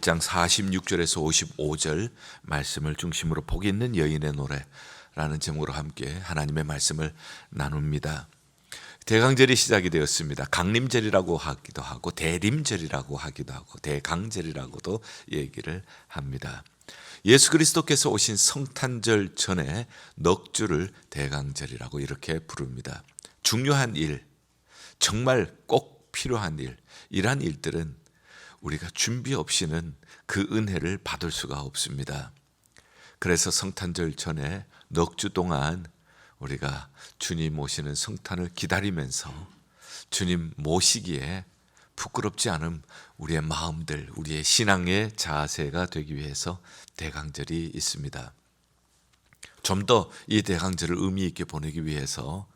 1장 46절에서 55절 말씀을 중심으로 복 있는 여인의 노래라는 제목으로 함께 하나님의 말씀을 나눕니다. 대강절이 시작이 되었습니다. 강림절이라고 하기도 하고 대림절이라고 하기도 하고 대강절이라고도 얘기를 합니다. 예수 그리스도께서 오신 성탄절 전에 넉 주를 대강절이라고 이렇게 부릅니다. 중요한 일, 정말 꼭 필요한 일, 이러한 일들은 우리가 준비 없이는 그 은혜를 받을 수가 없습니다. 그래서 성탄절 전에 넉 주 동안 우리가 주님 모시는 성탄을 기다리면서 주님 모시기에 부끄럽지 않은 우리의 마음들, 우리의 신앙의 자세가 되기 위해서 대강절이 있습니다. 좀 더 이 대강절을 의미 있게 보내기 위해서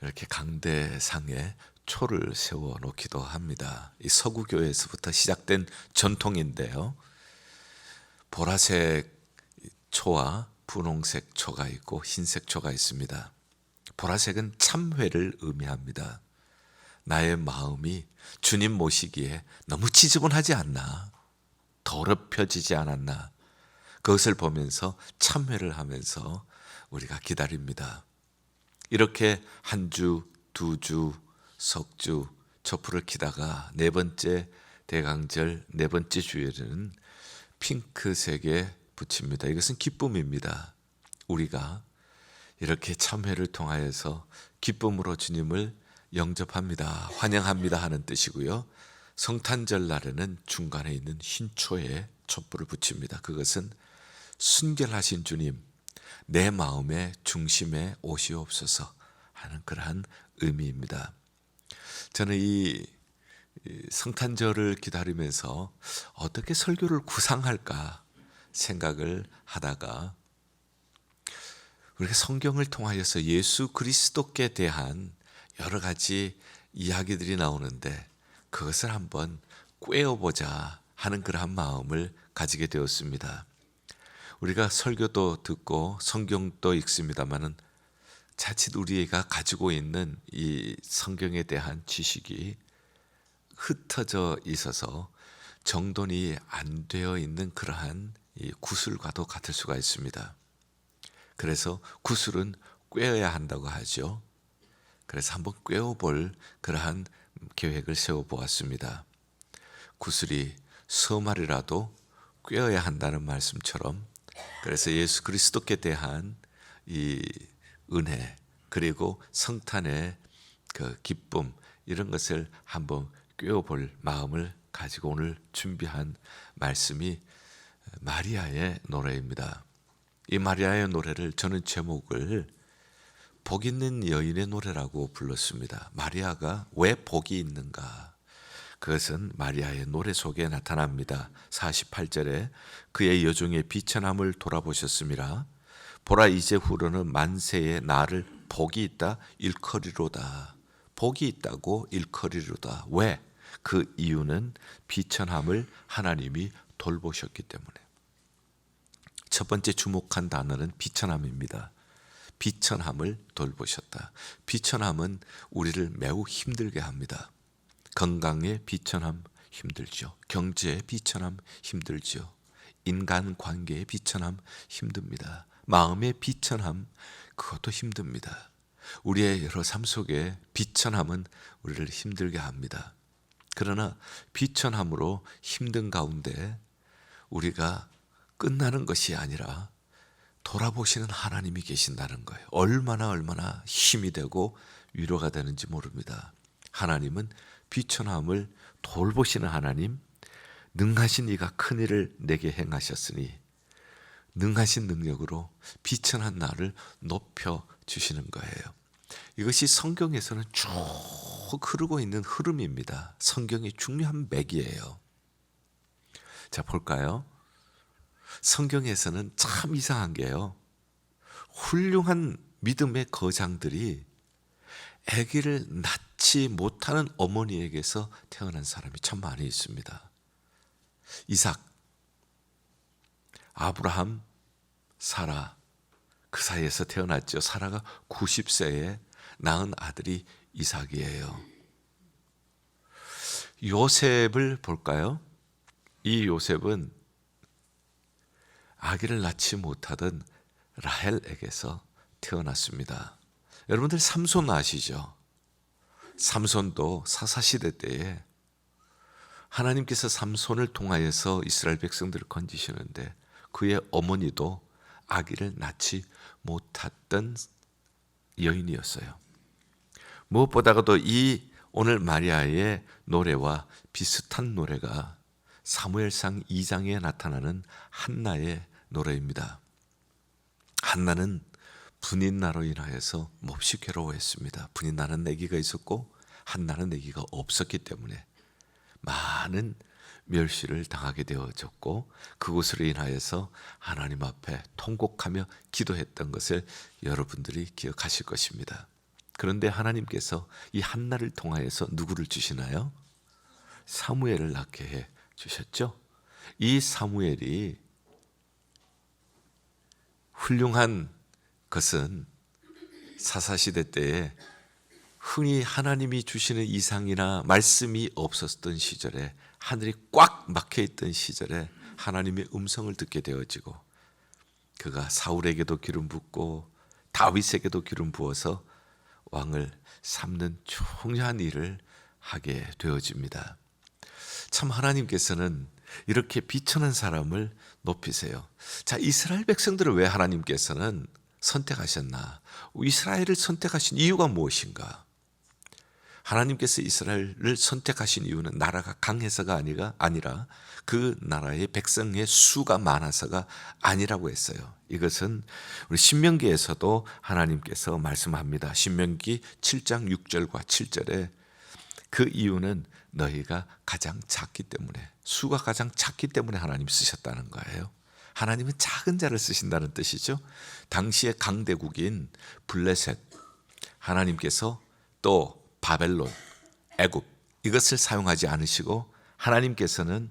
이렇게 강대상에 초를 세워 놓기도 합니다. 이 서구교회에서부터 시작된 전통인데요. 보라색 초와 분홍색 초가 있고 흰색 초가 있습니다. 보라색은 참회를 의미합니다. 나의 마음이 주님 모시기에 너무 지저분하지 않나, 더럽혀지지 않았나, 그것을 보면서 참회를 하면서 우리가 기다립니다. 이렇게 한 주, 두 주, 석주, 촛불을 키다가 네 번째 대강절 네 번째 주에는 핑크색에 붙입니다. 이것은 기쁨입니다. 우리가 이렇게 참회를 통하여서 기쁨으로 주님을 영접합니다. 환영합니다 하는 뜻이고요. 성탄절 날에는 중간에 있는 흰초에 촛불을 붙입니다. 그것은 순결하신 주님, 내 마음의 중심에 오시옵소서 하는 그러한 의미입니다. 저는 이 성탄절을 기다리면서 어떻게 설교를 구상할까 생각을 하다가 우리가 성경을 통하여서 예수 그리스도께 대한 여러 가지 이야기들이 나오는데 그것을 한번 꿰어보자 하는 그러한 마음을 가지게 되었습니다. 우리가 설교도 듣고 성경도 읽습니다만은 자칫 우리가 가지고 있는 이 성경에 대한 지식이 흩어져 있어서 정돈이 안 되어 있는 그러한 이 구슬과도 같을 수가 있습니다. 그래서 구슬은 꿰어야 한다고 하죠. 그래서 한번 꿰어볼 그러한 계획을 세워보았습니다. 구슬이 서말이라도 꿰어야 한다는 말씀처럼 그래서 예수 그리스도께 대한 이 은혜 그리고 성탄의 그 기쁨 이런 것을 한번 꿰어볼 마음을 가지고 오늘 준비한 말씀이 마리아의 노래입니다. 이 마리아의 노래를 저는 제목을 복 있는 여인의 노래라고 불렀습니다. 마리아가 왜 복이 있는가? 그것은 마리아의 노래 속에 나타납니다. 48절에 그의 여종의 비천함을 돌아보셨습니다. 보라 이제 후로는 만세에 나를 복이 있다 일컬이로다. 복이 있다고 일컬이로다. 왜? 그 이유는 비천함을 하나님이 돌보셨기 때문에. 첫 번째 주목한 단어는 비천함입니다. 비천함을 돌보셨다. 비천함은 우리를 매우 힘들게 합니다. 건강에 비천함 힘들죠. 경제에 비천함 힘들죠. 인간 관계에 비천함 힘듭니다. 마음의 비천함 그것도 힘듭니다. 우리의 여러 삶 속에 비천함은 우리를 힘들게 합니다. 그러나 비천함으로 힘든 가운데 우리가 끝나는 것이 아니라 돌아보시는 하나님이 계신다는 거예요. 얼마나 얼마나 힘이 되고 위로가 되는지 모릅니다. 하나님은 비천함을 돌보시는 하나님, 능하신 이가 큰 일을 내게 행하셨으니 능하신 능력으로 비천한 나를 높여 주시는 거예요. 이것이 성경에서는 쭉 흐르고 있는 흐름입니다. 성경이 중요한 맥이에요. 자, 볼까요? 성경에서는 참 이상한 게요. 훌륭한 믿음의 거장들이 아기를 낳지 못하는 어머니에게서 태어난 사람이 참 많이 있습니다. 이삭, 아브라함, 사라 그 사이에서 태어났죠. 사라가 90세에 낳은 아들이 이삭이에요. 요셉을 볼까요? 이 요셉은 아기를 낳지 못하던 라헬에게서 태어났습니다. 여러분들 삼손 아시죠? 삼손도 사사시대 때에 하나님께서 삼손을 통하여서 이스라엘 백성들을 건지시는데 그의 어머니도 아기를 낳지 못했던 여인이었어요. 무엇보다도 이 오늘 마리아의 노래와 비슷한 노래가 사무엘상 2장에 나타나는 한나의 노래입니다. 한나는 분인나로 인하여서 몹시 괴로워했습니다. 분인나는 내기가 있었고 한나는 내기가 없었기 때문에 많은 멸시를 당하게 되어졌고 그것으로 인하여서 하나님 앞에 통곡하며 기도했던 것을 여러분들이 기억하실 것입니다. 그런데 하나님께서 이 한나를 통하여서 누구를 주시나요? 사무엘을 낳게 해 주셨죠. 이 사무엘이 훌륭한 것은 사사시대 때에 흔히 하나님이 주시는 이상이나 말씀이 없었던 시절에 하늘이 꽉 막혀 있던 시절에 하나님의 음성을 듣게 되어지고 그가 사울에게도 기름 붓고 다윗에게도 기름 부어서 왕을 삼는 중요한 일을 하게 되어집니다. 참 하나님께서는 이렇게 비천한 사람을 높이세요. 자, 이스라엘 백성들을 왜 하나님께서는 선택하셨나? 이스라엘을 선택하신 이유가 무엇인가? 하나님께서 이스라엘을 선택하신 이유는 나라가 강해서가 아니가 아니라 그 나라의 백성의 수가 많아서가 아니라고 했어요. 이것은 우리 신명기에서도 하나님께서 말씀합니다. 신명기 7장 6절과 7절에 그 이유는 너희가 가장 작기 때문에 수가 가장 작기 때문에 하나님 쓰셨다는 거예요. 하나님은 작은 자를 쓰신다는 뜻이죠. 당시의 강대국인 블레셋 하나님께서 또 바벨론, 애굽 이것을 사용하지 않으시고 하나님께서는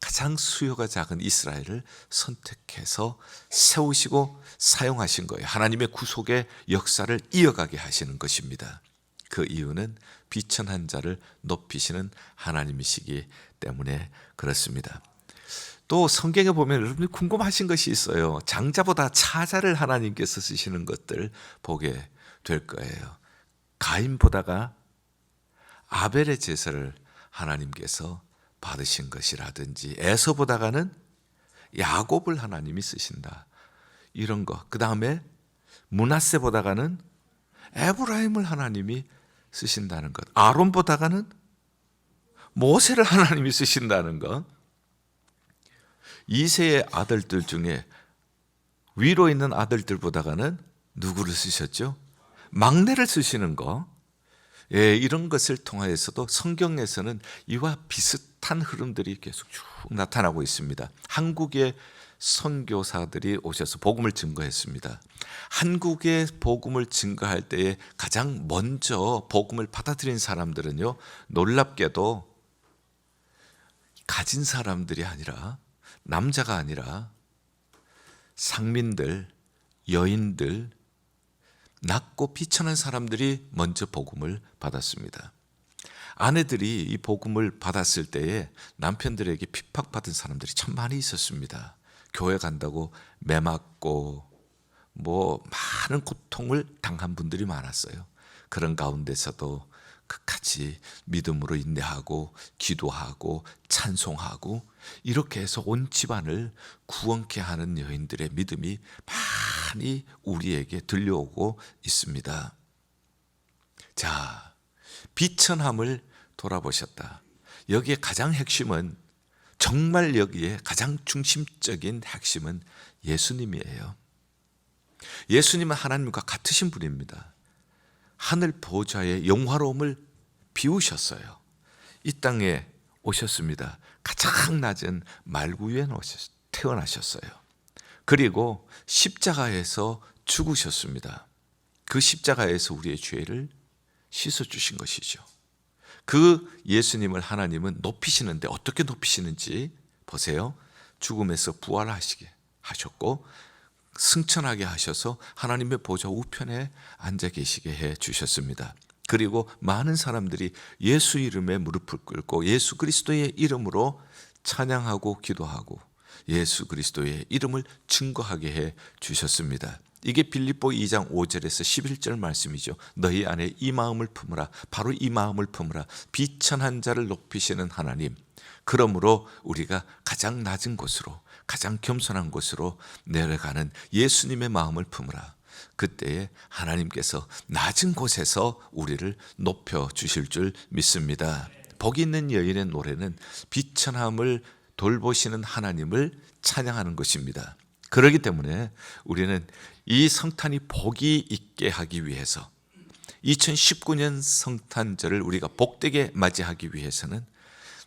가장 수요가 작은 이스라엘을 선택해서 세우시고 사용하신 거예요. 하나님의 구속의 역사를 이어가게 하시는 것입니다. 그 이유는 비천한 자를 높이시는 하나님이시기 때문에 그렇습니다. 또 성경에 보면 여러분이 궁금하신 것이 있어요. 장자보다 차자를 하나님께서 쓰시는 것들 보게 될 거예요. 가인보다가 아벨의 제사를 하나님께서 받으신 것이라든지 에서보다가는 야곱을 하나님이 쓰신다. 이런 거. 그 다음에 문하세보다가는 에브라임을 하나님이 쓰신다는 것. 아론보다가는 모세를 하나님이 쓰신다는 것. 이세의 아들들 중에 위로 있는 아들들보다가는 누구를 쓰셨죠? 막내를 쓰시는 거. 예, 이런 것을 통하여서도 성경에서는 이와 비슷한 흐름들이 계속 쭉 나타나고 있습니다. 한국의 선교사들이 오셔서 복음을 증거했습니다. 한국의 복음을 증거할 때에 가장 먼저 복음을 받아들인 사람들은요, 놀랍게도 가진 사람들이 아니라 남자가 아니라 상민들, 여인들, 낮고 비천한 사람들이 먼저 복음을 받았습니다. 아내들이 이 복음을 받았을 때에 남편들에게 핍박받은 사람들이 참 많이 있었습니다. 교회 간다고 매 맞고 뭐 많은 고통을 당한 분들이 많았어요. 그런 가운데서도 끝까지 믿음으로 인내하고 기도하고 찬송하고 이렇게 해서 온 집안을 구원케 하는 여인들의 믿음이 많이 우리에게 들려오고 있습니다. 자, 비천함을 돌아보셨다. 여기에 가장 핵심은 정말 여기에 가장 중심적인 핵심은 예수님이에요. 예수님은 하나님과 같으신 분입니다. 하늘 보좌의 영화로움을 비우셨어요. 이 땅에 오셨습니다. 가장 낮은 말구 위에 태어나셨어요. 그리고 십자가에서 죽으셨습니다. 그 십자가에서 우리의 죄를 씻어 주신 것이죠. 그 예수님을 하나님은 높이시는데 어떻게 높이시는지 보세요. 죽음에서 부활하시게 하셨고 승천하게 하셔서 하나님의 보좌 우편에 앉아 계시게 해 주셨습니다. 그리고 많은 사람들이 예수 이름에 무릎을 꿇고 예수 그리스도의 이름으로 찬양하고 기도하고 예수 그리스도의 이름을 증거하게 해 주셨습니다. 이게 빌립보 2장 5절에서 11절 말씀이죠. 너희 안에 이 마음을 품으라. 바로 이 마음을 품으라. 비천한 자를 높이시는 하나님. 그러므로 우리가 가장 낮은 곳으로 가장 겸손한 곳으로 내려가는 예수님의 마음을 품으라. 그때에 하나님께서 낮은 곳에서 우리를 높여 주실 줄 믿습니다. 복 있는 여인의 노래는 비천함을 돌보시는 하나님을 찬양하는 것입니다. 그렇기 때문에 우리는 이 성탄이 복이 있게 하기 위해서 2019년 성탄절을 우리가 복되게 맞이하기 위해서는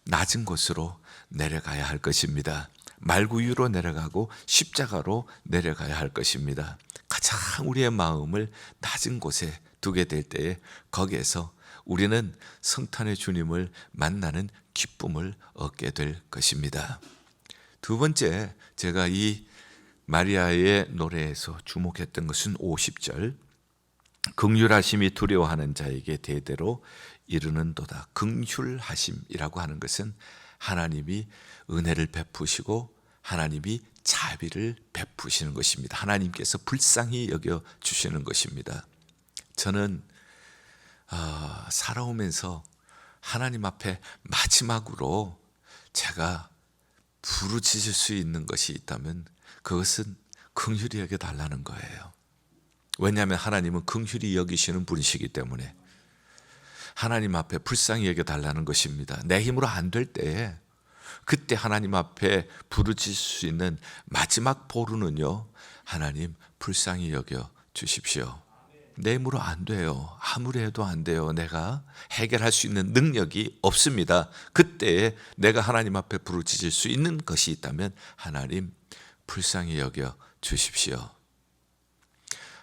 낮은 곳으로 내려가야 할 것입니다. 말구유로 내려가고 십자가로 내려가야 할 것입니다. 가장 우리의 마음을 낮은 곳에 두게 될 때에 거기에서 우리는 성탄의 주님을 만나는 기쁨을 얻게 될 것입니다. 두 번째, 제가 이 마리아의 노래에서 주목했던 것은 50절. 긍휼하심이 두려워하는 자에게 대대로 이르는도다. 긍휼하심이라고 하는 것은 하나님이 은혜를 베푸시고 하나님이 자비를 베푸시는 것입니다. 하나님께서 불쌍히 여겨 주시는 것입니다. 저는 어, 살아오면서 하나님 앞에 마지막으로 제가 부르짖을 수 있는 것이 있다면 그것은 긍휼히 여겨 달라는 거예요. 왜냐하면 하나님은 긍휼히 여기시는 분이시기 때문에 하나님 앞에 불쌍히 여겨 달라는 것입니다. 내 힘으로 안 될 때에 그때 하나님 앞에 부르짖을 수 있는 마지막 보루는요. 하나님 불쌍히 여겨 주십시오. 내 힘으로 안 돼요. 아무리 해도 안 돼요. 내가 해결할 수 있는 능력이 없습니다. 그때에 내가 하나님 앞에 부르짖을 수 있는 것이 있다면 하나님 불쌍히 여겨 주십시오.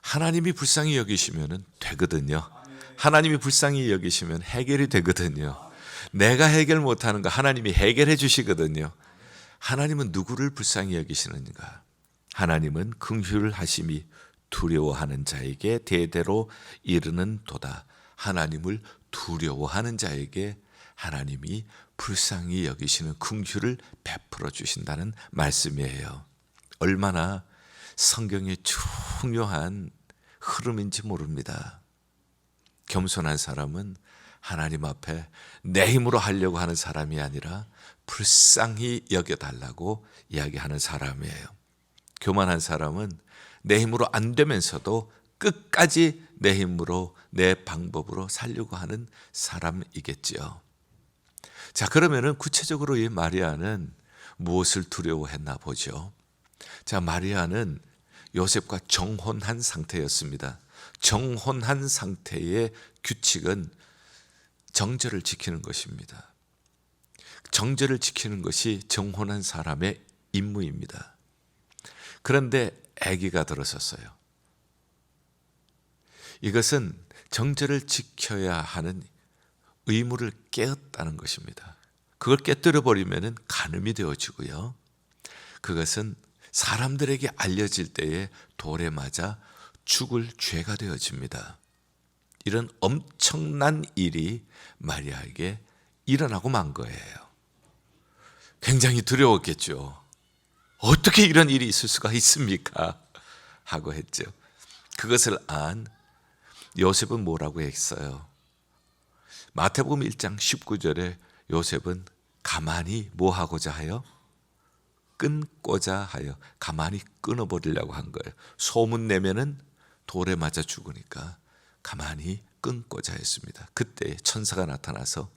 하나님이 불쌍히 여기시면 되거든요. 하나님이 불쌍히 여기시면 해결이 되거든요. 내가 해결 못하는 거 하나님이 해결해 주시거든요. 하나님은 누구를 불쌍히 여기시는가? 하나님은 긍휼하심이 두려워하는 자에게 대대로 이르는 도다. 하나님을 두려워하는 자에게 하나님이 불쌍히 여기시는 긍휼을 베풀어 주신다는 말씀이에요. 얼마나 성경의 중요한 흐름인지 모릅니다. 겸손한 사람은 하나님 앞에 내 힘으로 하려고 하는 사람이 아니라 불쌍히 여겨달라고 이야기하는 사람이에요. 교만한 사람은 내 힘으로 안 되면서도 끝까지 내 힘으로 내 방법으로 살려고 하는 사람이겠지요. 자, 그러면은 구체적으로 이 마리아는 무엇을 두려워했나 보죠. 자, 마리아는 요셉과 정혼한 상태였습니다. 정혼한 상태의 규칙은 정절을 지키는 것입니다. 정절을 지키는 것이 정혼한 사람의 임무입니다. 그런데 아기가 들어섰어요. 이것은 정절을 지켜야 하는 의무를 깨었다는 것입니다. 그걸 깨뜨려 버리면 간음이 되어지고요. 그것은 사람들에게 알려질 때에 돌에 맞아 죽을 죄가 되어집니다. 이런 엄청난 일이 마리아에게 일어나고 만 거예요. 굉장히 두려웠겠죠. 어떻게 이런 일이 있을 수가 있습니까? 하고 했죠. 그것을 안 요셉은 뭐라고 했어요? 마태복음 1장 19절에 요셉은 가만히 뭐 하고자 하여 끊고자 하여 가만히 끊어버리려고 한 거예요. 소문 내면은 돌에 맞아 죽으니까 가만히 끊고자 했습니다. 그때 천사가 나타나서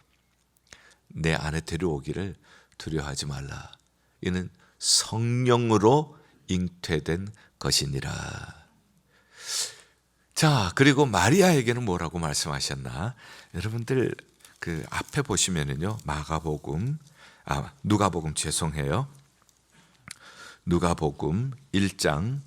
내 안에 데려오기를 두려워하지 말라. 이는 성령으로 잉태된 것이니라. 자, 그리고 마리아에게는 뭐라고 말씀하셨나? 여러분들 그 앞에 보시면은요. 마가복음 아, 누가복음 죄송해요. 누가복음 1장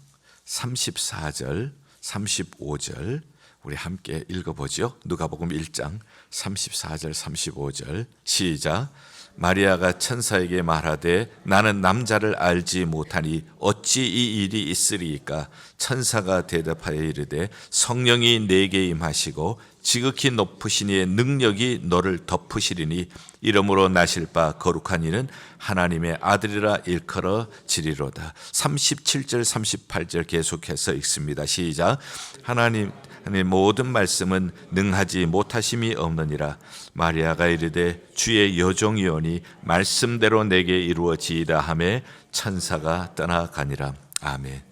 34절 35절 우리 함께 읽어보죠. 누가복음 1장 34절 35절. 시작. 마리아가 천사에게 말하되 나는 남자를 알지 못하니 어찌 이 일이 있으리이까? 천사가 대답하여 이르되 성령이 내게 임하시고 지극히 높으신 이의 능력이 너를 덮으시리니 이러므로 나실 바 거룩한 이는 하나님의 아들이라 일컬어 지리로다. 37절 38절 계속해서 읽습니다. 시작. 하나님 하나님 모든 말씀은 능하지 못하심이 없느니라. 마리아가 이르되 주의 여종이오니 말씀대로 내게 이루어지이다 하매 천사가 떠나가니라. 아멘.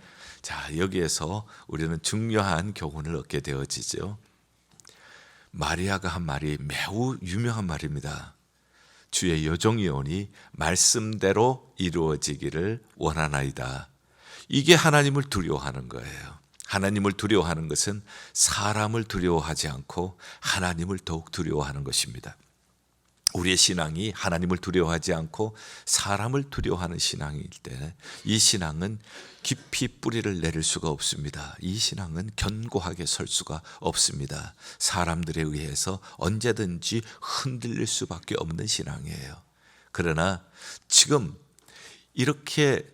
자 여기에서 우리는 중요한 교훈을 얻게 되어지죠. 마리아가 한 말이 매우 유명한 말입니다. 주의 여종이 오니 말씀대로 이루어지기를 원하나이다. 이게 하나님을 두려워하는 거예요 하나님을 두려워하는 것은 사람을 두려워하지 않고 하나님을 더욱 두려워하는 것입니다. 우리의 신앙이 하나님을 두려워하지 않고 사람을 두려워하는 신앙일 때 이 신앙은 깊이 뿌리를 내릴 수가 없습니다. 이 신앙은 견고하게 설 수가 없습니다. 사람들에 의해서 언제든지 흔들릴 수밖에 없는 신앙이에요. 그러나 지금 이렇게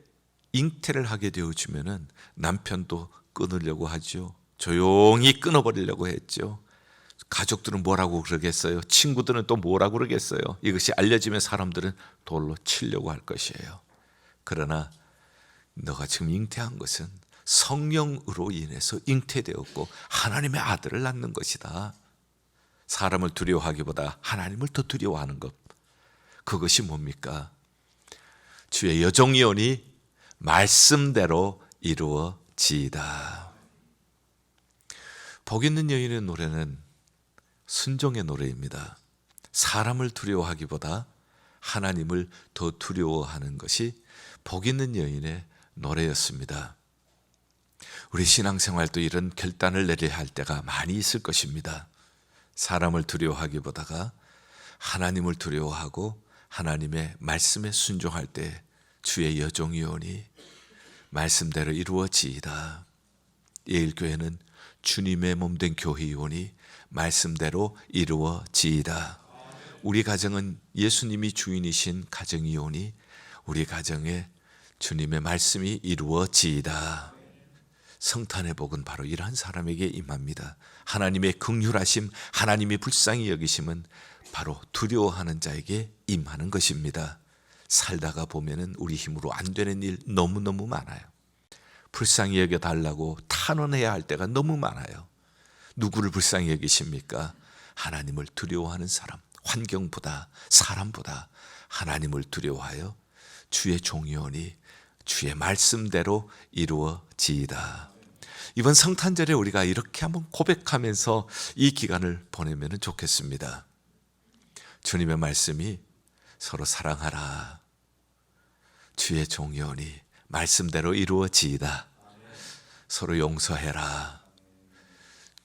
잉태를 하게 되어지면은 남편도 끊으려고 하죠. 조용히 끊어버리려고 했죠. 가족들은 뭐라고 그러겠어요? 친구들은 또 뭐라고 그러겠어요? 이것이 알려지면 사람들은 돌로 치려고 할 것이에요. 그러나 너가 지금 잉태한 것은 성령으로 인해서 잉태되었고 하나님의 아들을 낳는 것이다. 사람을 두려워하기보다 하나님을 더 두려워하는 것. 그것이 뭡니까? 주의 여종이오니 말씀대로 이루어 지이다. 복 있는 여인의 노래는 순종의 노래입니다. 사람을 두려워하기보다 하나님을 더 두려워하는 것이 복 있는 여인의 노래였습니다. 우리 신앙생활도 이런 결단을 내려야 할 때가 많이 있을 것입니다. 사람을 두려워하기보다가 하나님을 두려워하고 하나님의 말씀에 순종할 때 주의 여종이오니 말씀대로 이루어지이다. 예일교회는 주님의 몸된 교회이오니 말씀대로 이루어지이다. 우리 가정은 예수님이 주인이신 가정이오니 우리 가정에 주님의 말씀이 이루어지이다. 성탄의 복은 바로 이러한 사람에게 임합니다. 하나님의 긍휼하심, 하나님의 불쌍히 여기심은 바로 두려워하는 자에게 임하는 것입니다. 살다가 보면은 우리 힘으로 안 되는 일 너무너무 많아요. 불쌍히 여겨 달라고 탄원해야 할 때가 너무 많아요. 누구를 불쌍히 여기십니까? 하나님을 두려워하는 사람, 환경보다 사람보다 하나님을 두려워하여 주의 종이오니 주의 말씀대로 이루어지이다. 이번 성탄절에 우리가 이렇게 한번 고백하면서 이 기간을 보내면 좋겠습니다. 주님의 말씀이 서로 사랑하라. 주의 종이오니 말씀대로 이루어지이다. 서로 용서해라.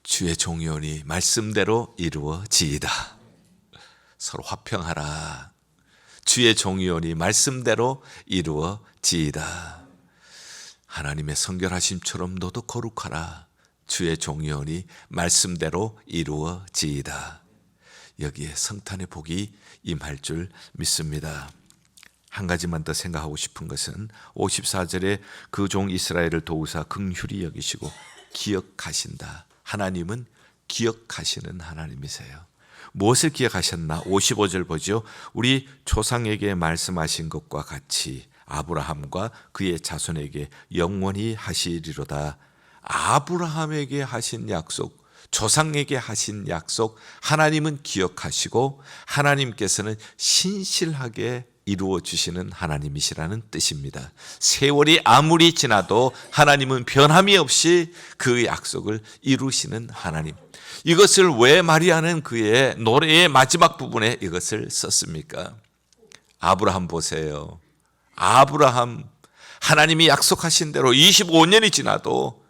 주의 종이오니 말씀대로 이루어지이다. 서로 화평하라. 주의 종이오니 말씀대로 이루어지이다. 하나님의 성결하심처럼 너도 거룩하라. 주의 종이오니 말씀대로 이루어지이다. 여기에 성탄의 복이 임할 줄 믿습니다. 한 가지만 더 생각하고 싶은 것은 54절에 그 종 이스라엘을 도우사 긍휼히 여기시고 기억하신다. 하나님은 기억하시는 하나님이세요. 무엇을 기억하셨나? 55절 보죠. 우리 조상에게 말씀하신 것과 같이 아브라함과 그의 자손에게 영원히 하시리로다. 아브라함에게 하신 약속, 조상에게 하신 약속, 하나님은 기억하시고 하나님께서는 신실하게 이루어 주시는 하나님이시라는 뜻입니다. 세월이 아무리 지나도 하나님은 변함이 없이 그 약속을 이루시는 하나님. 이것을 왜 마리아는 그의 노래의 마지막 부분에 이것을 썼습니까? 아브라함 보세요. 아브라함 하나님이 약속하신 대로 25년이 지나도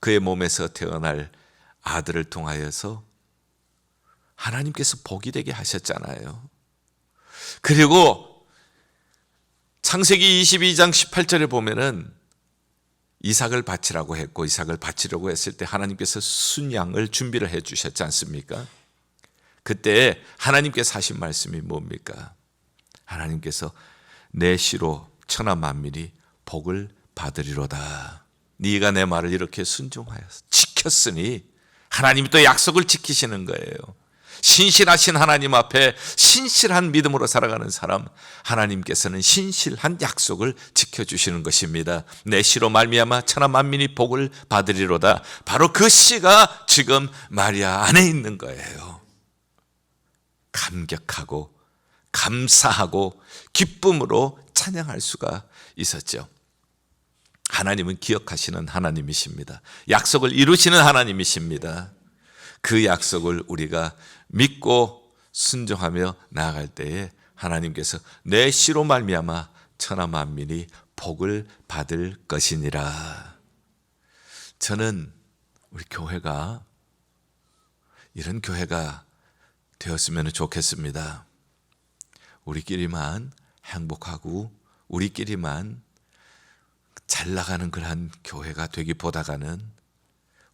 그의 몸에서 태어날 아들을 통하여서 하나님께서 복이 되게 하셨잖아요. 그리고 창세기 22장 18절에 보면은 이삭을 바치라고 했고 이삭을 바치려고 했을 때 하나님께서 순양을 준비를 해 주셨지 않습니까? 그때 하나님께서 하신 말씀이 뭡니까? 하나님께서 내 시로 천하 만민이 복을 받으리로다. 네가 내 말을 이렇게 순종하여 지켰으니 하나님이 또 약속을 지키시는 거예요. 신실하신 하나님 앞에 신실한 믿음으로 살아가는 사람 하나님께서는 신실한 약속을 지켜주시는 것입니다. 내 시로 말미암아 천하 만민이 복을 받으리로다. 바로 그 씨가 지금 마리아 안에 있는 거예요. 감격하고 감사하고 기쁨으로 찬양할 수가 있었죠. 하나님은 기억하시는 하나님이십니다. 약속을 이루시는 하나님이십니다. 그 약속을 우리가 믿고 순종하며 나아갈 때에 하나님께서 내 씨로 말미암아 천하 만민이 복을 받을 것이니라. 저는 우리 교회가 이런 교회가 되었으면 좋겠습니다. 우리끼리만 행복하고 우리끼리만 잘 나가는 그러한 교회가 되기보다가는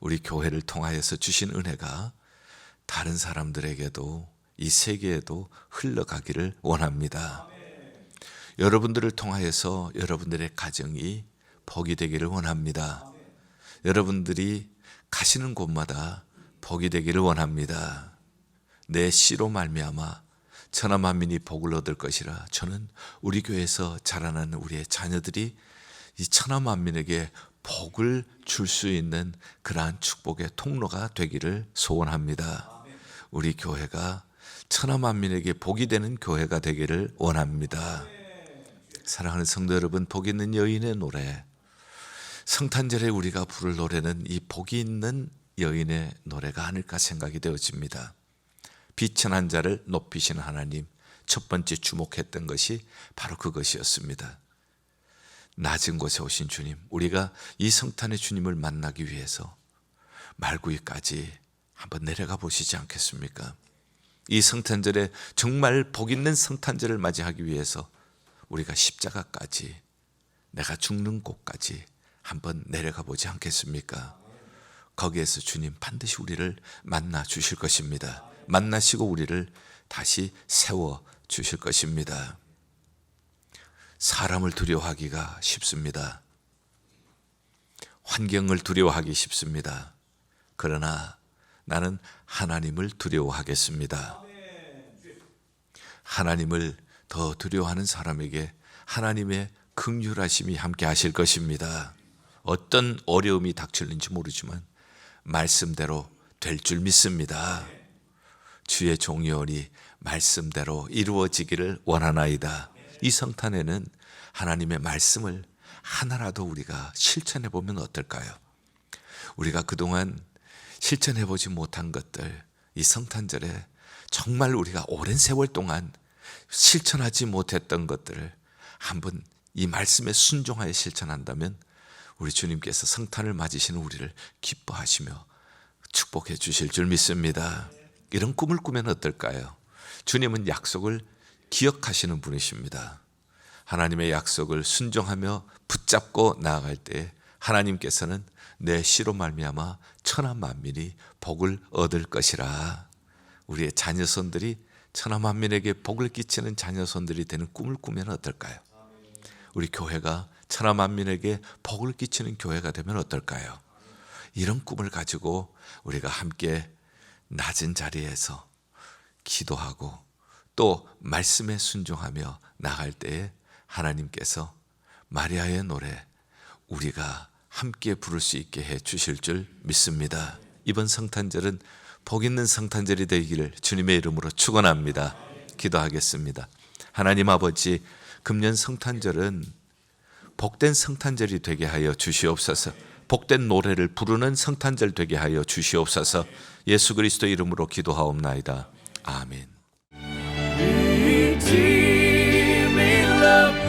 우리 교회를 통하여서 주신 은혜가 다른 사람들에게도 이 세계에도 흘러가기를 원합니다. 여러분들을 통하여서 여러분들의 가정이 복이 되기를 원합니다. 여러분들이 가시는 곳마다 복이 되기를 원합니다. 내 씨로 말미암아 천하 만민이 복을 얻을 것이라 저는 우리 교회에서 자라나는 우리의 자녀들이 이 천하 만민에게 복을 줄 수 있는 그러한 축복의 통로가 되기를 소원합니다. 우리 교회가 천하 만민에게 복이 되는 교회가 되기를 원합니다. 사랑하는 성도 여러분, 복 있는 여인의 노래. 성탄절에 우리가 부를 노래는 이 복이 있는 여인의 노래가 아닐까 생각이 되어집니다. 비천한 자를 높이시는 하나님, 첫 번째 주목했던 것이 바로 그것이었습니다. 낮은 곳에 오신 주님, 우리가 이 성탄의 주님을 만나기 위해서 말구이까지 한번 내려가 보시지 않겠습니까? 이 성탄절에 정말 복 있는 성탄절을 맞이하기 위해서 우리가 십자가까지 내가 죽는 곳까지 한번 내려가 보지 않겠습니까? 거기에서 주님 반드시 우리를 만나 주실 것입니다. 만나시고 우리를 다시 세워 주실 것입니다. 사람을 두려워하기가 쉽습니다. 환경을 두려워하기 쉽습니다. 그러나 나는 하나님을 두려워하겠습니다. 하나님을 더 두려워하는 사람에게 하나님의 긍휼하심이 함께 하실 것입니다. 어떤 어려움이 닥칠는지 모르지만 말씀대로 될 줄 믿습니다. 주의 종이오니 말씀대로 이루어지기를 원하나이다. 이 성탄에는 하나님의 말씀을 하나라도 우리가 실천해 보면 어떨까요? 우리가 그동안 실천해 보지 못한 것들, 이 성탄절에 정말 우리가 오랜 세월 동안 실천하지 못했던 것들을 한번 이 말씀에 순종하여 실천한다면 우리 주님께서 성탄을 맞으시는 우리를 기뻐하시며 축복해 주실 줄 믿습니다. 이런 꿈을 꾸면 어떨까요? 주님은 약속을 기억하시는 분이십니다. 하나님의 약속을 순종하며 붙잡고 나아갈 때 하나님께서는 내 시로 말미암아 천하 만민이 복을 얻을 것이라. 우리의 자녀손들이 천하 만민에게 복을 끼치는 자녀손들이 되는 꿈을 꾸면 어떨까요? 우리 교회가 천하 만민에게 복을 끼치는 교회가 되면 어떨까요? 이런 꿈을 가지고 우리가 함께 낮은 자리에서 기도하고 또 말씀에 순종하며 나갈 때에 하나님께서 마리아의 노래 우리가 함께 부를 수 있게 해 주실 줄 믿습니다. 이번 성탄절은 복 있는 성탄절이 되기를 주님의 이름으로 축원합니다. 기도하겠습니다. 하나님 아버지 금년 성탄절은 복된 성탄절이 되게 하여 주시옵소서. 복된 노래를 부르는 성탄절 되게 하여 주시옵소서. 예수 그리스도 이름으로 기도하옵나이다. 아멘. Redeeming love